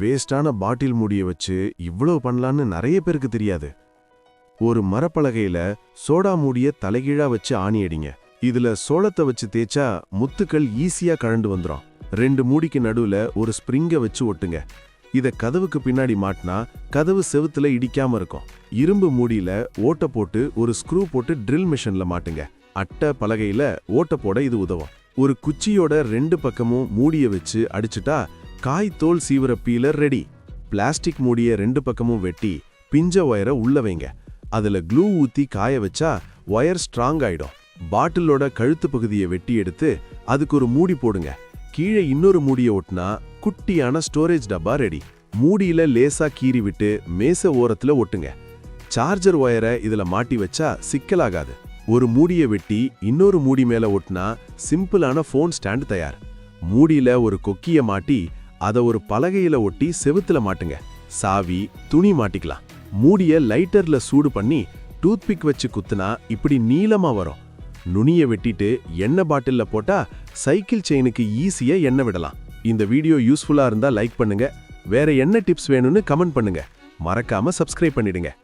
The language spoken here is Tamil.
வேஸ்டான பாட்டில் மூடிய வச்சு இவ்வளவு பண்ணலான்னு நிறைய பேருக்கு தெரியாது. ஒரு மரப்பலகையில சோடா மூடிய தலைகீழா வச்சு ஆணி அடிங்க. இதுல சோளத்தை வச்சு தேய்ச்சா முத்துக்கள் ஈஸியா கழண்டு வந்துரும். ரெண்டு மூடிக்கு நடுவுல ஒரு ஸ்ப்ரிங்க வச்சு ஒட்டுங்க. இத கதவுக்கு பின்னாடி மாட்டினா கதவு செவுத்துல இடிக்காம இருக்கும். இரும்பு மூடியில ஓட்டை போட்டு ஒரு ஸ்க்ரூ போட்டு ட்ரில் மிஷின்ல மாட்டுங்க. அட்டை பலகையில ஓட்டை போட இது உதவும். ஒரு குச்சியோட ரெண்டு பக்கமும் மூடிய வச்சு அடிச்சுட்டா காய் தோல் சீவுற பீலர் ரெடி. பிளாஸ்டிக் மூடிய ரெண்டு பக்கமும் வெட்டி பிஞ்ச ஒயரை உள்ள வைங்க. அதில் க்ளூ ஊற்றி காய வச்சா ஒயர் ஸ்ட்ராங் ஆகிடும் பாட்டிலோட கழுத்து பகுதியை வெட்டி எடுத்து அதுக்கு ஒரு மூடி போடுங்க. கீழே இன்னொரு மூடியை ஒட்டினா குட்டியான ஸ்டோரேஜ் டப்பா ரெடி. மூடியில் லேசாக கீறி விட்டு மேச ஓரத்தில் ஒட்டுங்க. சார்ஜர் ஒயரை இதில் மாட்டி வச்சா சிக்கலாகாது. ஒரு மூடியை வெட்டி இன்னொரு மூடி மேலே ஒட்டினா சிம்பிளான ஃபோன் ஸ்டாண்ட் தயார். மூடியில் ஒரு கொக்கியை மாட்டி அதை ஒரு பலகையில ஒட்டி செவுத்துல மாட்டுங்க. சாவி துணி மாட்டிக்கலாம். மூடிய லைட்டர்ல சூடு பண்ணி டூத்பிக் வச்சு குத்துனா இப்படி நீளமா வரும். நுனிய வெட்டிட்டு எண்ணெய் பாட்டில்ல போட்டா சைக்கிள் செயினுக்கு ஈஸியா எண்ணெய் விடலாம். இந்த வீடியோ யூஸ்ஃபுல்லா இருந்தா லைக் பண்ணுங்க. வேற என்ன டிப்ஸ் வேணும்னு கமெண்ட் பண்ணுங்க. மறக்காம சப்ஸ்கிரைப் பண்ணிடுங்க.